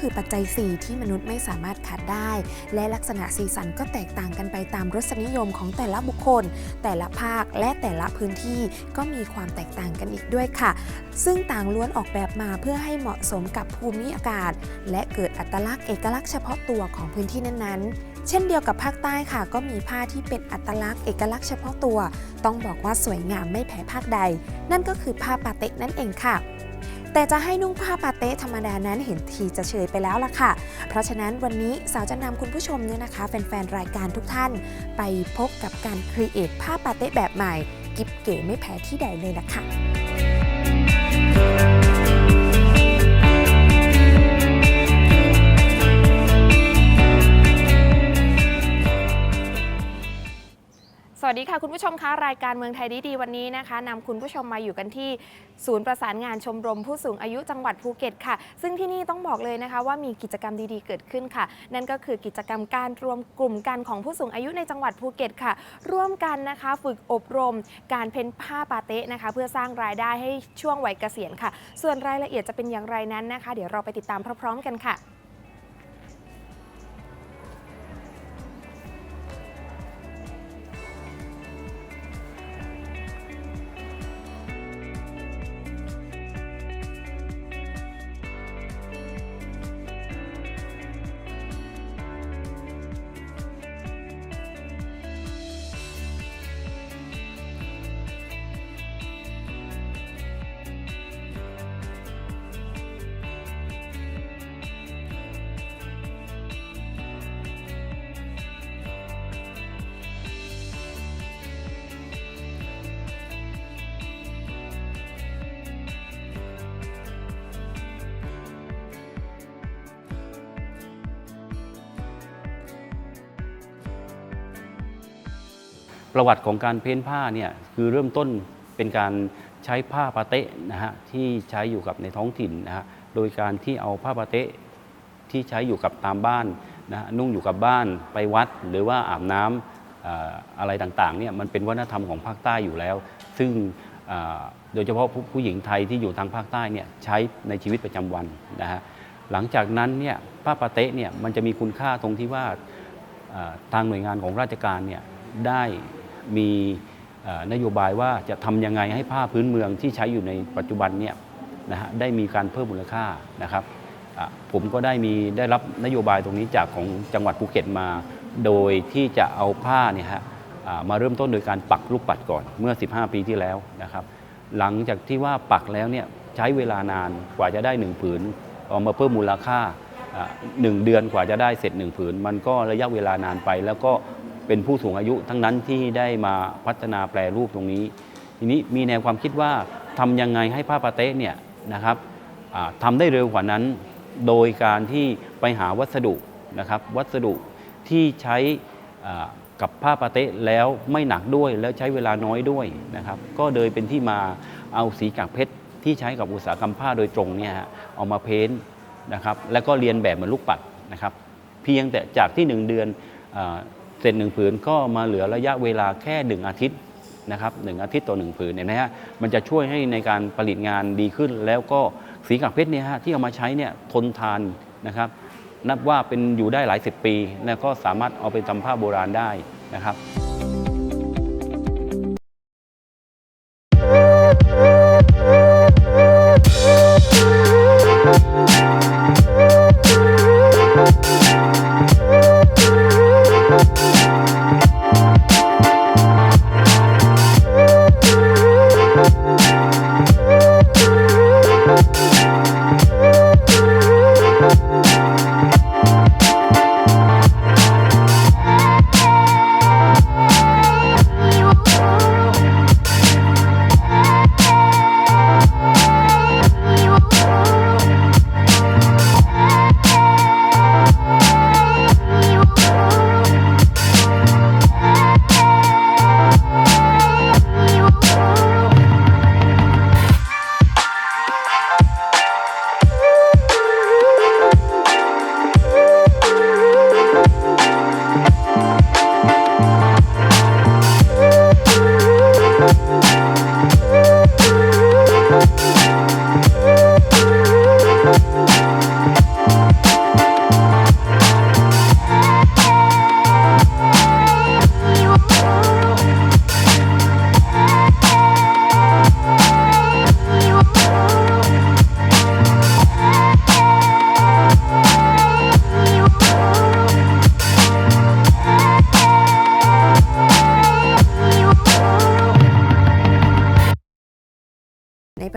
คือปัจจัย 4 ที่มนุษย์ไม่สามารถขาดได้ และลักษณะสีสันก็แตกต่างกันไปตามรสนิยมของแต่ละบุคคล แต่ละภาคและแต่ละพื้นที่ก็มีความแตกต่างกันอีกด้วยค่ะ ซึ่งต่างล้วนออกแบบมาเพื่อให้เหมาะสมกับภูมิอากาศ และเกิดอัตลักษณ์เอกลักษณ์เฉพาะตัวของพื้นที่นั้นๆ เช่นเดียวกับภาคใต้ค่ะ ก็มีผ้าที่เป็นอัตลักษณ์เอกลักษณ์เฉพาะตัว ต้องบอกว่าสวยงามไม่แพ้ภาคใด นั่นก็คือผ้าปาเต็กนั่นเองค่ะ แต่จะให้นุ่งผ้าปาเต้ธรรมดานั้นเห็นทีจะเฉยไปแล้วล่ะค่ะ เพราะฉะนั้นวันนี้สาวจะนำคุณผู้ชมเนี่ยนะคะแฟนๆรายการทุกท่าน ไปพบกับการครีเอทผ้าปาเต้แบบใหม่ กิบเก๋ไม่แพ้ที่ใดเลยล่ะค่ะ วัสดีค่ะ คุณผู้ชมคะรายการเมืองไทยดีๆวันนี้นะคะนำคุณผู้ชมมาอยู่กันที่ศูนย์ประสานงานชมรมผู้สูงอายุจังหวัดภูเก็ตค่ะ ซึ่งที่นี่ต้องบอกเลยนะคะว่ามีกิจกรรมดีๆเกิดขึ้นค่ะ นั่นก็คือกิจกรรมการรวมกลุ่มกันของผู้สูงอายุในจังหวัดภูเก็ตค่ะ ร่วมกันนะคะฝึกอบรม การเพ้นผ้าปาเต๊ะนะคะ เพื่อสร้างรายได้ให้ช่วงวัยเกษียณค่ะ ส่วนรายละเอียดจะเป็นอย่างไรนั้นนะคะ เดี๋ยวเราไปติดตามพร้อมๆกันค่ะ ประวัติของการเพ้นผ้าเนี่ยคือเริ่มต้นเป็นการใช้ผ้าปาเต๊ะนะฮะที่ใช้อยู่กับในท้องถิ่นนะฮะโดยการที่เอาผ้าปาเตะที่ใช้อยู่กับตามบ้านนะฮะนุ่งอยู่กับบ้านไปวัดหรือว่าอาบน้ำเอ่ออะไรต่างๆเนี่ยมันเป็นวัฒนธรรมของภาคใต้อยู่แล้ว ซึ่งโดยเฉพาะผู้หญิงไทยที่อยู่ทางภาคใต้เนี่ยใช้ในชีวิตประจำวันนะฮะหลังจากนั้นเนี่ยผ้าปาเตะเนี่ยมันจะมีคุณค่าตรงที่ว่าทางหน่วยงานของราชการเนี่ยได้ มีนโยบายว่าจะทำยังไงให้ผ้าพื้นเมืองที่ใช้อยู่ในปัจจุบันเนี่ยนะฮะได้มีการเพิ่มมูลค่านะครับผมก็ได้มีได้รับนโยบายตรงนี้จากของจังหวัดภูเก็ตมา โดยที่จะเอาผ้าเนี่ยฮะมาเริ่มต้นโดยการปักลูกปัดก่อนเมื่อ 15 ปีที่แล้วนะครับ หลังจากที่ว่าปักแล้วเนี่ยใช้เวลานานกว่าจะได้หนึ่งผืนเอามาเพิ่มมูลค่า หนึ่งเดือนกว่าจะได้เสร็จหนึ่งผืน มันก็ระยะเวลานานไป แล้วก็เป็นผู้สูงอายุทั้งนั้นที่ได้มาพัฒนาแปรรูปตรงนี้ ทีนี้มีแนวความคิดว่าทำยังไงให้ผ้าปาเต๊ะเนี่ยนะครับอ่าทำได้เร็วกว่านั้น โดยการที่ไปหาวัสดุนะครับ วัสดุที่ใช้กับผ้าปาเต๊ะแล้วไม่หนักด้วยแล้วใช้เวลาน้อยด้วยนะครับ ก็เลยเป็นที่มาเอาสีกากเพชรที่ใช้กับอุตสาหกรรมผ้าโดยตรงเนี่ยฮะเอามาเพ้นท์ นะครับแล้วก็เรียนแบบเหมือนลูกปัดนะครับเพียงแต่จากที่ 1 เดือนเสร็จหนึ่งผืนก็มาเหลือระยะเวลาแค่ 1 อาทิตย์นะครับหนึ่งอาทิตย์ต่อหนึ่งผืนเห็นไหมฮะมันจะช่วยให้ในการผลิตงานดีขึ้น แล้วก็สีกากเพชรเนี่ยฮะที่เอามาใช้เนี่ยทนทานนะครับนับว่าเป็นอยู่ได้หลายสิบปี แล้วก็สามารถเอาไปทำผ้าโบราณได้นะครับ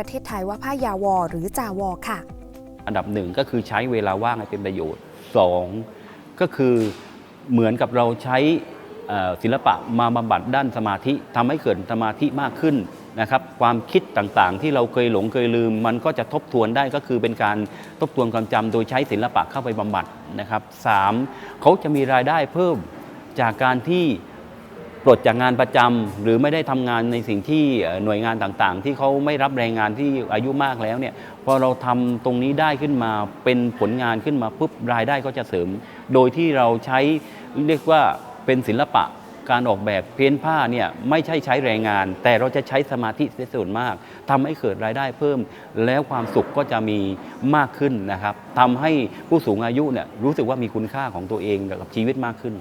ประเทศไทยว่าผ้ายาวอหรือจาวอค่ะ อันดับหนึ่งก็คือใช้เวลาว่างให้เป็นประโยชน์สองก็คือเหมือนกับเราใช้ศิลปะมาบำบัดด้านสมาธิทำให้เกิดสมาธิมากขึ้นนะครับความคิดต่างๆ ที่เราเคยหลงเคยลืม มันก็จะทบทวนได้ก็คือเป็นการทบทวนความจำโดยใช้ศิลปะเข้าไปบำบัดนะครับสามเขาจะมีรายได้เพิ่มจากการที่ ปลดจากงานประจำหรือไม่ได้ทำงานในสิ่งที่หน่วยงานต่างๆ ที่เขาไม่รับแรงงานที่อายุมากแล้วเนี่ยพอเราทำตรงนี้ได้ขึ้นมาเป็นผลงานขึ้นมาปุ๊บรายได้ก็จะเสริม โดยที่เราใช้เรียกว่าเป็นศิลปะการออกแบบเพ้นผ้าเนี่ยไม่ใช่ใช้แรงงาน แต่เราจะใช้สมาธิเสียส่วนมากทำให้เกิดรายได้เพิ่ม แล้วความสุขก็จะมีมากขึ้นนะครับทำให้ผู้สูงอายุเนี่ยรู้สึกว่ามีคุณค่าของตัวเองกับชีวิตมากขึ้น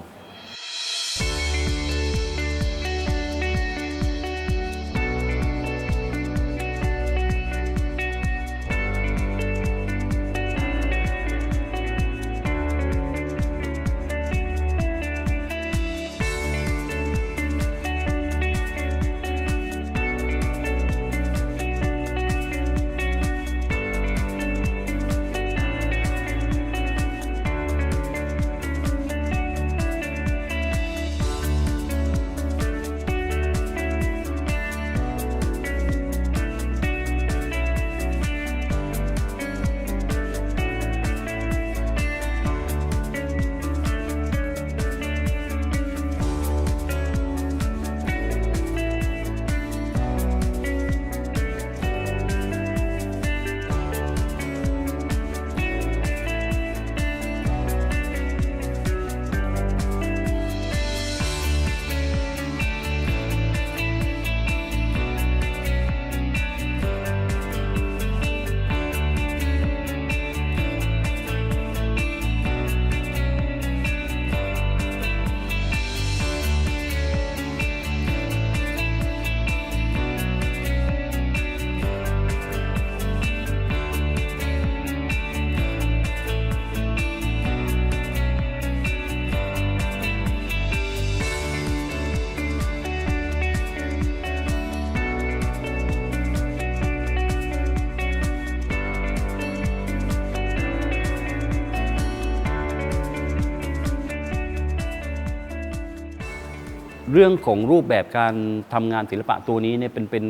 เรื่องของรูปแบบการทำงานศิลปะตัวนี้เนี่ยเป็นเป็น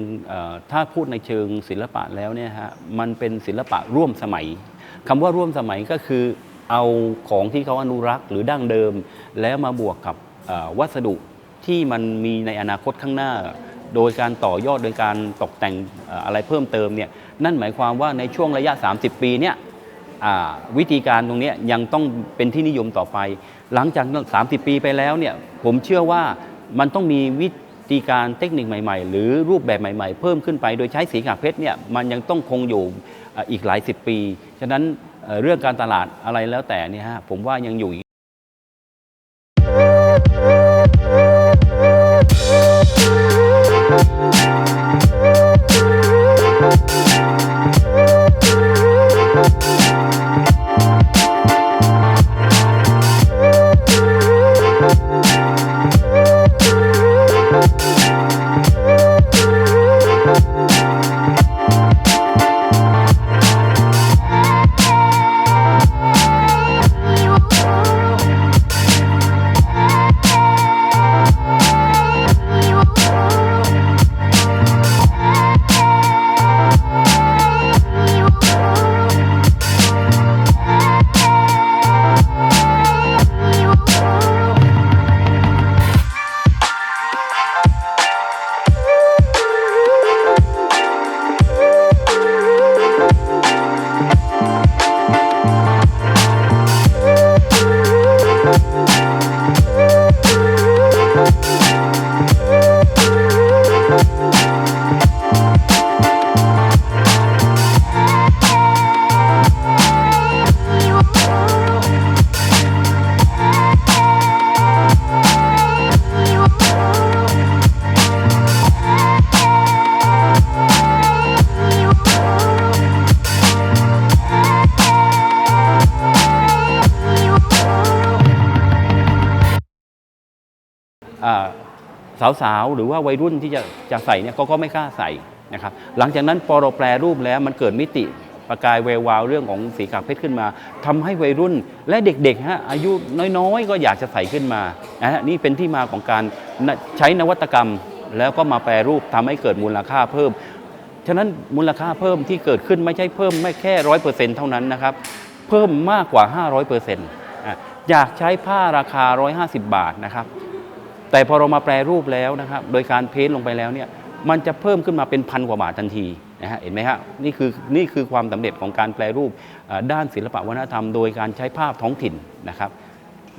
ถ้าพูดในเชิงศิลปะแล้วเนี่ยฮะมันเป็นศิลปะร่วมสมัยคำว่าร่วมสมัยก็คือเอาของที่เขาอนุรักษ์หรือดั้งเดิม แล้วมาบวกกับวัสดุที่มันมีในอนาคตข้างหน้า โดยการต่อยอดโดยการตกแต่งอะไรเพิ่มเติมเนี่ยนั่นหมายความว่าในช่วงระยะ 30 ปีเนี่ยวิธีการตรงนี้ยยังต้องเป็นที่นิยมต่อไป หลังจาก 30 ปีไปแล้วเนี่ยผมเชื่อว่า มันต้องมีวิธีการเทคนิคใหม่ ๆ หรือรูปแบบใหม่ ๆ เพิ่มขึ้นไป โดยใช้สีกากเพชรเนี่ยมันยังต้องคงอยู่อีกหลายสิบปี ฉะนั้นเอ่อเรื่องการตลาดอะไรแล้วแต่เนี่ยฮะผมว่ายังอยู่ สาวๆ หรือว่าวัยรุ่นที่จะจะใส่เนี่ยเขาก็ไม่กล้าใส่นะครับหลังจากนั้นพอเราแปลรูปแล้วมันเกิดมิติประกายแวววาวเรื่องของสีกากเพชรขึ้นมาทำให้วัยรุ่นและเด็กๆฮะอายุน้อยๆ ก็อยากจะใส่ขึ้นมานะฮะนี่เป็นที่มาของการใช้นวัตกรรม แล้วก็มาแปรรูปทำให้เกิดมูลค่าเพิ่มฉะนั้นมูลค่าเพิ่มที่เกิดขึ้นไม่ใช่เพิ่มไม่แค่ร้อยเปอร์เซ็นต์เท่านั้นนะครับเพิ่มมากกว่า 500เปอร์เซ็นต์อยากใช้ผ้าราคา 150 บาทนะครับ แต่พอเรามาแปรรูปแล้วนะครับโดยการเพ้นท์ลงไปแล้วเนี่ยมันจะเพิ่มขึ้นมาเป็นพันกว่าบาททันทีนะฮะเห็นไหมฮะนี่คือนี่คือความสำเร็จของการแปรรูปด้านศิลปวัฒนธรรม โดยการใช้ภาพท้องถิ่นนะครับ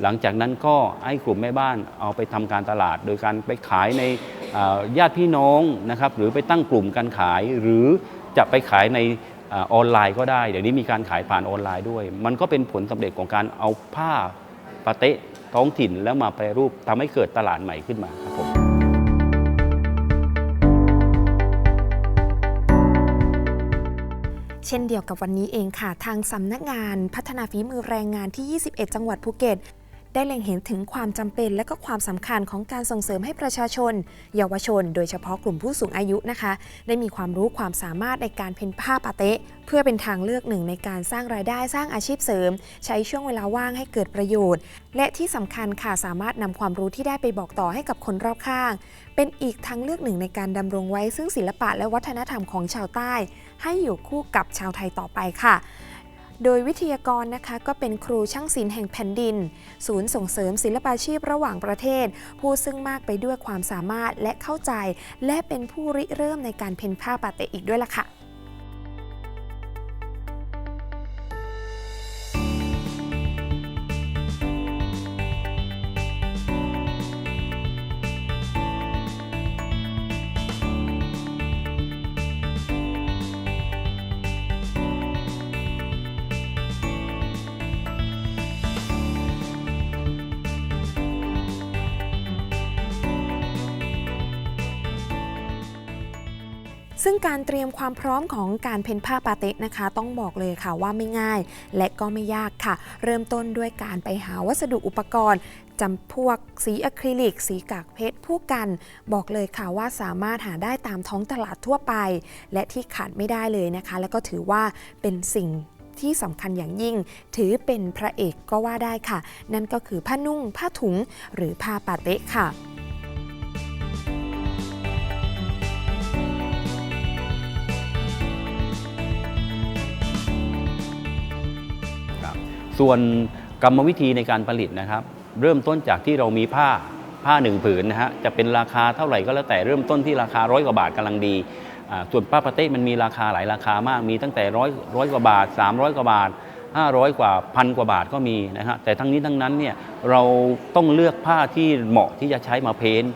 หลังจากนั้นก็ให้กลุ่มแม่บ้านเอาไปทำการตลาด โดยการไปขายในญาติพี่น้องนะครับหรือไปตั้งกลุ่มการขายหรือจะไปขายในออนไลน์ก็ได้ เดี๋ยวนี้มีการขายผ่านออนไลน์ด้วย มันก็เป็นผลสำเร็จของการเอาผ้าปาเตะ ท้องถิ่นแล้วมาแปรรูปทำให้เกิดตลาดใหม่ขึ้นมาครับผมเช่นเดียวกับวันนี้เองค่ะ ทางสำนักงานพัฒนาฝีมือแรงงานที่ 21 จังหวัดภูเก็ต ได้เล็งเห็นถึงความจำเป็นและก็ความสำคัญของการส่งเสริมให้ประชาชน เยาวชน โดยเฉพาะกลุ่มผู้สูงอายุนะคะ ได้มีความรู้ความสามารถในการเพ้นผ้าปาเตะ เพื่อเป็นทางเลือกหนึ่งในการสร้างรายได้สร้างอาชีพเสริม ใช้ช่วงเวลาว่างให้เกิดประโยชน์ และที่สำคัญค่ะสามารถนำความรู้ที่ได้ไปบอกต่อให้กับคนรอบข้าง เป็นอีกทางเลือกหนึ่งในการดำรงไว้ซึ่งศิลปะและวัฒนธรรมของชาวใต้ ให้อยู่คู่กับชาวไทยต่อไปค่ะ โดยวิทยากรนะคะก็เป็นครูช่างศิลป์แห่งแผ่นดิน ศูนย์ส่งเสริมศิลปาชีพระหว่างประเทศ ผู้ซึ่งมากไปด้วยความสามารถและเข้าใจ และเป็นผู้ริเริ่มในการเพ้นผ้าปาเตะอีกด้วยล่ะค่ะ ซึ่งการเตรียมความพร้อมของการเพ้นผ้าปาเตะนะคะ ต้องบอกเลยค่ะว่าไม่ง่าย และก็ไม่ยากค่ะ เริ่มต้นด้วยการไปหาวัสดุอุปกรณ์จำพวกสีอะคริลิก สีกากเพชรผู้กัน บอกเลยค่ะว่าสามารถหาได้ตามท้องตลาดทั่วไป และที่ขาดไม่ได้เลยนะคะ แล้วก็ถือว่าเป็นสิ่งที่สำคัญอย่างยิ่ง ถือเป็นพระเอกก็ว่าได้ค่ะ นั่นก็คือผ้านุ่ง ผ้าถุง หรือผ้าปาเตะค่ะ ส่วนกรรมวิธีในการผลิตนะครับ เริ่มต้นจากที่เรามีผ้าผ้าหนึ่งผืนนะฮะจะเป็นราคาเท่าไหร่ก็แล้วแต่เริ่มต้นที่ราคาร้อยกว่าบาทกำลังดีส่วนผ้าปาเต้มันมีราคาหลายราคามากมีตั้งแต่ร้อยร้อยกว่าบาท 300 กว่าบาท 500 กว่าพันกว่าบาทก็มีนะฮะแต่ทั้งนี้ทั้งนั้นเนี่ยเราต้องเลือกผ้าที่เหมาะที่จะใช้มาเพ้นท์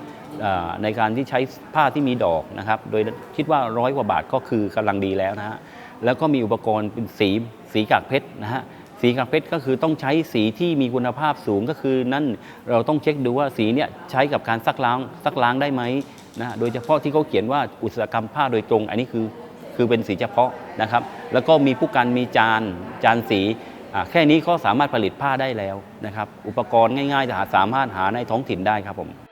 ในการที่ใช้ผ้าที่มีดอกนะครับ โดยคิดว่าร้อยกว่าบาทก็คือกำลังดีแล้วนะฮะแล้วก็มีอุปกรณ์เป็นสีสีกากเพชรนะฮะ สีกากเพชรก็คือต้องใช้สีที่มีคุณภาพสูงก็คือนั่นเราต้องเช็คดูว่าสีเนี่ยใช้กับการซักล้างซักล้างได้ไหมนะโดยเฉพาะที่เขาเขียนว่าอุตสาหกรรมผ้าโดยตรง อันนี้คือคือเป็นสีเฉพาะนะครับ แล้วก็มีผู้กันมีจานจานสีแค่นี้ก็สามารถผลิตผ้าได้แล้วนะครับ อุปกรณ์ง่ายๆจะหาสามารถหาในท้องถิ่นได้ครับผม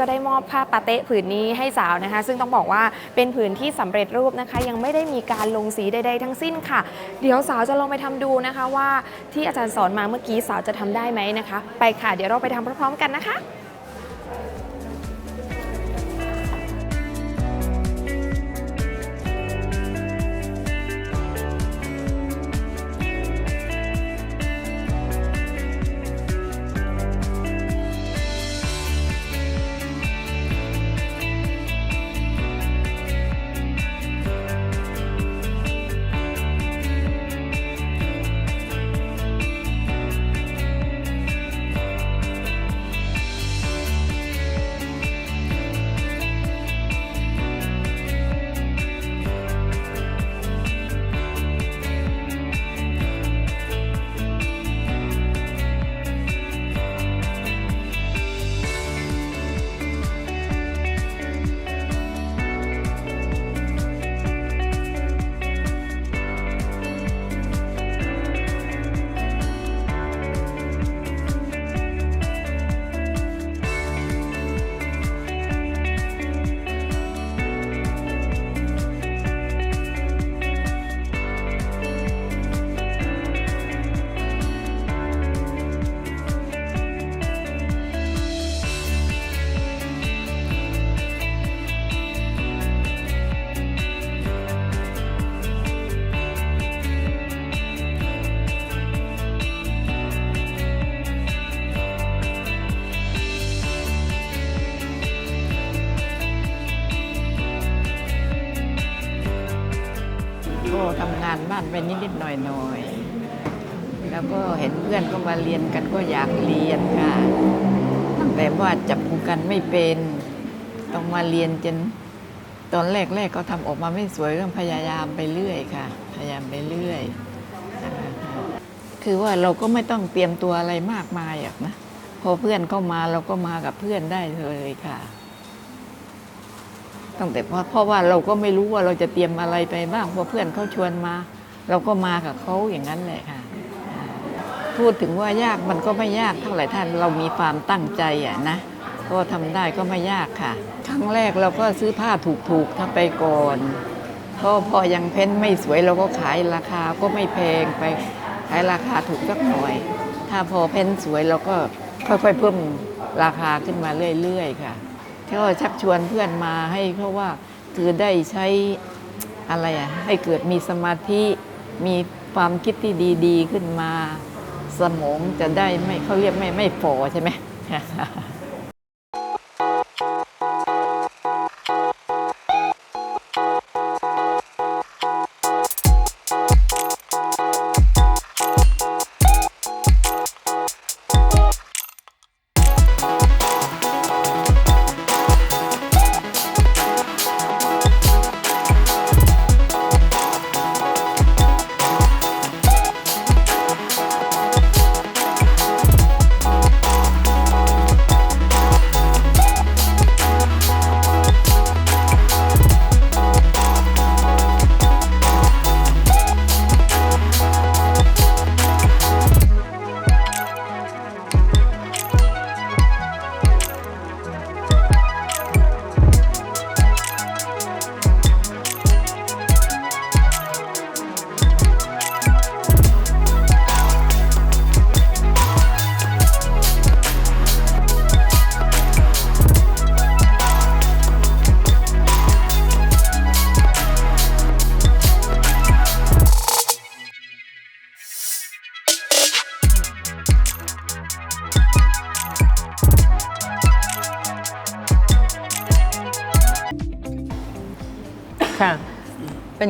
ก็ได้มอบผ้าปาเตะผืนนี้ให้สาวนะคะ ซึ่งต้องบอกว่าเป็นผืนที่สำเร็จรูปนะคะ ยังไม่ได้มีการลงสีใดๆทั้งสิ้นค่ะ เดี๋ยวสาวจะลองไปทำดูนะคะว่าที่อาจารย์สอนมาเมื่อกี้สาวจะทำได้ไหมนะคะ ไปค่ะ เดี๋ยวเราไปทำพร้อมๆกันนะคะ ไปนิดๆหน่อยๆ แล้วก็เห็นเพื่อนก็มาเรียนกันก็อยากเรียนค่ะ ตั้งแต่ว่าจับผูกกันไม่เป็น ต้องมาเรียนจนตอนแรกๆก็ทำออกมาไม่สวยก็พยายามไปเรื่อยค่ะ พยายามไปเรื่อยนะคะคือว่าเราก็ไม่ต้องเตรียมตัวอะไรมากมายหรอกนะ พอเพื่อนเข้ามาเราก็มากับเพื่อนได้เลยค่ะตั้งแต่เพราะเพราะว่าเราก็ไม่รู้ว่าเราจะเตรียมอะไรไปบ้างพอเพื่อนเขาชวนมา เราก็มากับเขาอย่างนั้นแหละค่ะ พูดถึงว่ายากมันก็ไม่ยากเท่าไหร่ท่านเรามีความตั้งใจอะนะก็ทำได้ก็ไม่ยากค่ะ ครั้งแรกเราก็ซื้อผ้าถูกๆทำไปก่อนก็พอยังเพ้นไม่สวยเราก็ขายราคาก็ไม่แพงไปขายราคาถูกสักหน่อย ถ้าพอเพ้นสวยเราก็ค่อยๆเพิ่มราคาขึ้นมาเรื่อยๆค่ะก็ชักชวนเพื่อนมาให้เพราะว่าคือได้ใช้อะไรอะให้เกิดมีสมาธิ มีความคิดที่ดี ๆ ขึ้นมา สมองจะได้ไม่เขาเรียกไม่ไม่ฝ่อใช่ไหม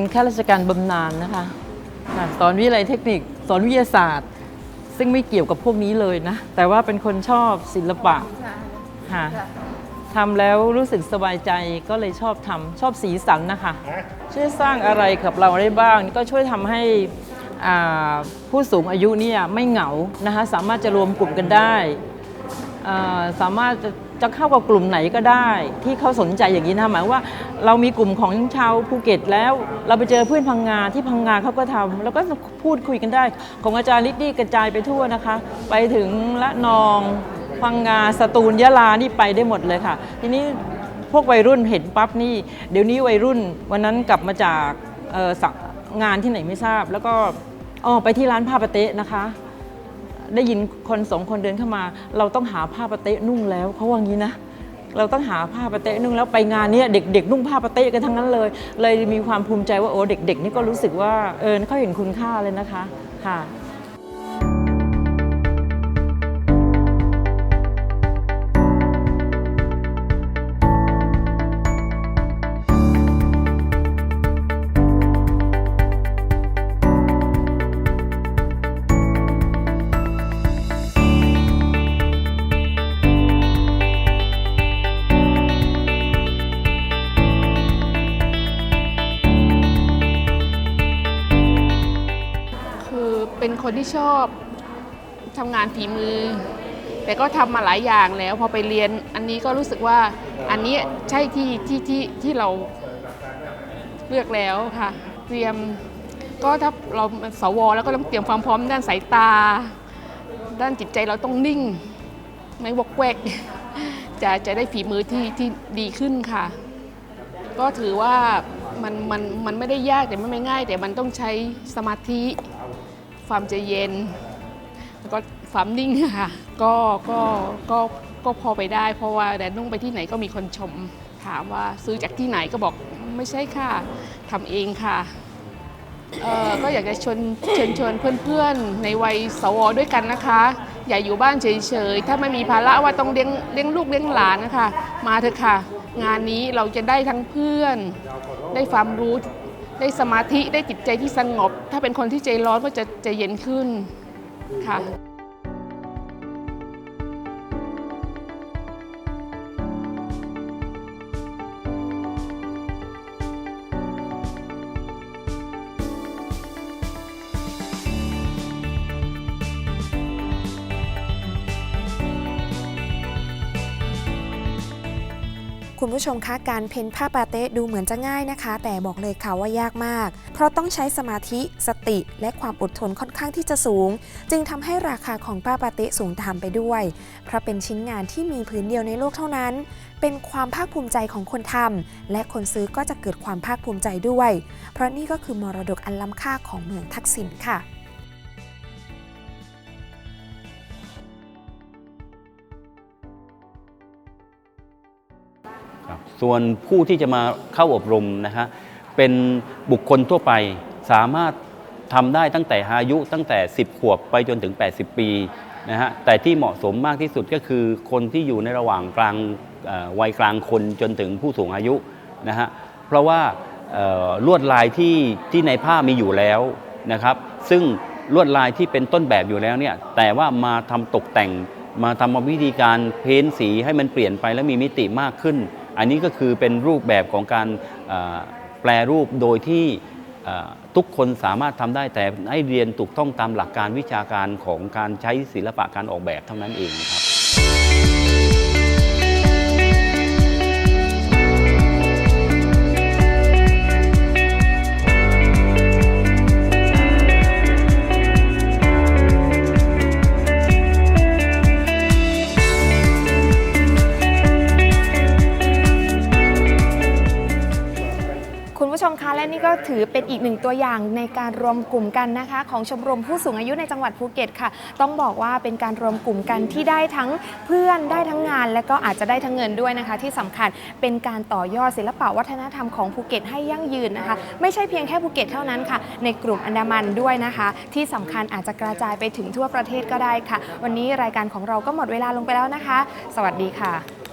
เป็นข้าราชการบำนาญนะคะค่ะสอนวิทยาลัยเทคนิค สอนวิทยาศาสตร์ ซึ่งไม่เกี่ยวกับพวกนี้เลยนะ แต่ว่าเป็นคนชอบศิลปะค่ะทำแล้วรู้สึกสบายใจก็เลยชอบทำชอบสีสันนะคะช่วยสร้างอะไรกับเราได้บ้าง ก็ช่วยทำให้อ่าผู้สูงอายุเนี่ยไม่เหงานะคะสามารถจะรวมกลุ่มกันได้เอ่อสามารถจะ จะเข้ากับกลุ่มไหนก็ได้ ที่เขาสนใจอย่างนี้นะหมายว่าเรามีกลุ่มของชาวภูเก็ตแล้ว เราไปเจอเพื่อนพังงาที่พังงาเขาก็ทำแล้วก็พูดคุยกันได้ ของอาจารย์ลิดดี้กระจายไปทั่วนะคะ ไปถึงละนองพังงาสตูลยะลานี่ไปได้หมดเลยค่ะ ทีนี้พวกวัยรุ่นเห็นปั๊บนี่ เดี๋ยวนี้วัยรุ่นวันนั้นกลับมาจากเอ่อสักงานที่ไหนไม่ทราบ แล้วก็อ๋อไปที่ร้านผ้าปะเต๊ะนะคะ ได้ยินคนสองคนเดินเข้ามา เราต้องหาผ้าปะเต๊ะนุ่งแล้วเขาว่างี้นะเราต้องหาผ้าปะเต๊ะนุ่งแล้วไปงานเนี้ยเด็กๆนุ่งผ้าปะเต๊ะกันทั้งนั้นเลย เลยมีความภูมิใจว่าโอ้เด็ก ๆ นี่ก็รู้สึกว่าเออเขาเห็นคุณค่าเลยนะคะค่ะ ที่ชอบทำงานฝีมือ แต่ก็ทำมาหลายอย่างแล้ว พอไปเรียนอันนี้ก็รู้สึกว่าอันนี้ใช่ที่ที่ที่ที่เราเลือกแล้วค่ะ เตรียมก็ถ้าเราสวแล้วก็ต้องเตรียมความพร้อมด้านสายตา ด้านจิตใจเราต้องนิ่ง ไม่วอกแวกจะจะได้ฝีมือที่ที่ดีขึ้นค่ะ ก็ถือว่ามันมันมันไม่ได้ยากแต่ไม่ไม่ง่าย แต่มันต้องใช้สมาธิ ความใจเย็น แล้วก็ความนิ่งค่ะก็ก็ก็ก็พอไปได้ เพราะว่าแดนนุ่งไปที่ไหนก็มีคนชม ถามว่าซื้อจากที่ไหนก็บอกไม่ใช่ค่ะทำเองค่ะเออก็อยากจะชวนเชิญชวนเพื่อนๆ ในวัยสวด้วยกันนะคะ อย่าอยู่บ้านเฉยๆ ถ้าไม่มีภาระว่าต้องเลี้ยงเลี้ยงลูกเลี้ยงหลานนะคะ มาเถอะค่ะ งานนี้เราจะได้ทั้งเพื่อน ได้ความรู้ ได้สมาธิได้จิตใจที่สงบ ถ้าเป็นคนที่ใจร้อนก็จะใจเย็นขึ้นค่ะ คุณผู้ชมคะการเพ้นผ้าปาเต้ดูเหมือนจะง่ายนะคะ แต่บอกเลยค่ะว่ายากมาก เพราะต้องใช้สมาธิสติ และความอดทนค่อนข้างที่จะสูง จึงทำให้ราคาของผ้าปาเต้สูงตามไปด้วย เพราะเป็นชิ้นงานที่มีผืนเดียวในโลกเท่านั้น เป็นความภาคภูมิใจของคนทำและคนซื้อก็จะเกิดความภาคภูมิใจด้วย เพราะนี่ก็คือมรดกอันล้ำค่าของเมืองทักษิณค่ะ ส่วนผู้ที่จะมาเข้าอบรมนะฮะเป็นบุคคลทั่วไปสามารถทำได้ตั้งแต่อายุตั้งแต่ 10 ขวบไปจนถึง 80 ปีนะฮะแต่ที่เหมาะสมมากที่สุดก็คือคนที่อยู่ในระหว่างกลางวัยกลางคนจนถึงผู้สูงอายุนะฮะเพราะว่าลวดลายที่ที่ในผ้ามีอยู่แล้วนะครับ ซึ่งลวดลายที่เป็นต้นแบบอยู่แล้วเนี่ยแต่ว่ามาทำตกแต่งมาทำวิธีการเพ้นสีให้มันเปลี่ยนไปและมีมิติมากขึ้น อันนี้ก็คือเป็นรูปแบบของการแปลรูปโดยที่ทุกคนสามารถทำได้แต่ให้เรียนถูกต้องตามหลักการวิชาการของการใช้ศิลปะการออกแบบเท่านั้นเองครับ ก็ถือเป็นอีกหนึ่งตัวอย่างในการรวมกลุ่มกันนะคะ ของชมรมผู้สูงอายุในจังหวัดภูเก็ตค่ะ ต้องบอกว่าเป็นการรวมกลุ่มกันที่ได้ทั้งเพื่อนได้ทั้งงาน และก็อาจจะได้ทั้งเงินด้วยนะคะ ที่สำคัญเป็นการต่อยอดศิลปะวัฒนธรรมของภูเก็ตให้ยั่งยืนนะคะ ไม่ใช่เพียงแค่ภูเก็ตเท่านั้นค่ะ ในกลุ่มอันดามันด้วยนะคะ ที่สำคัญอาจจะกระจายไปถึงทั่วประเทศก็ได้ค่ะ วันนี้รายการของเราก็หมดเวลาลงไปแล้วนะคะ สวัสดีค่ะ